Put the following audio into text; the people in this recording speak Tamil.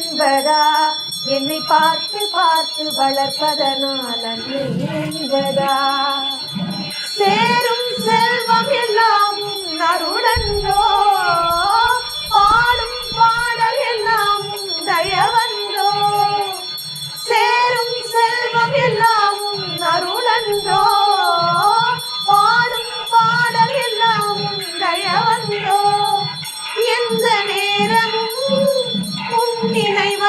என்பதா? என்னை பார்த்து பார்த்து வளர்ப்பதனால் அன்று இணைந்ததா? சேரும் செல்வம் எல்லாமும் அருடன்றோ பாடும் பாடல் எல்லாமும் தயவன்றோ? சேரும் செல்வம் எல்லாம்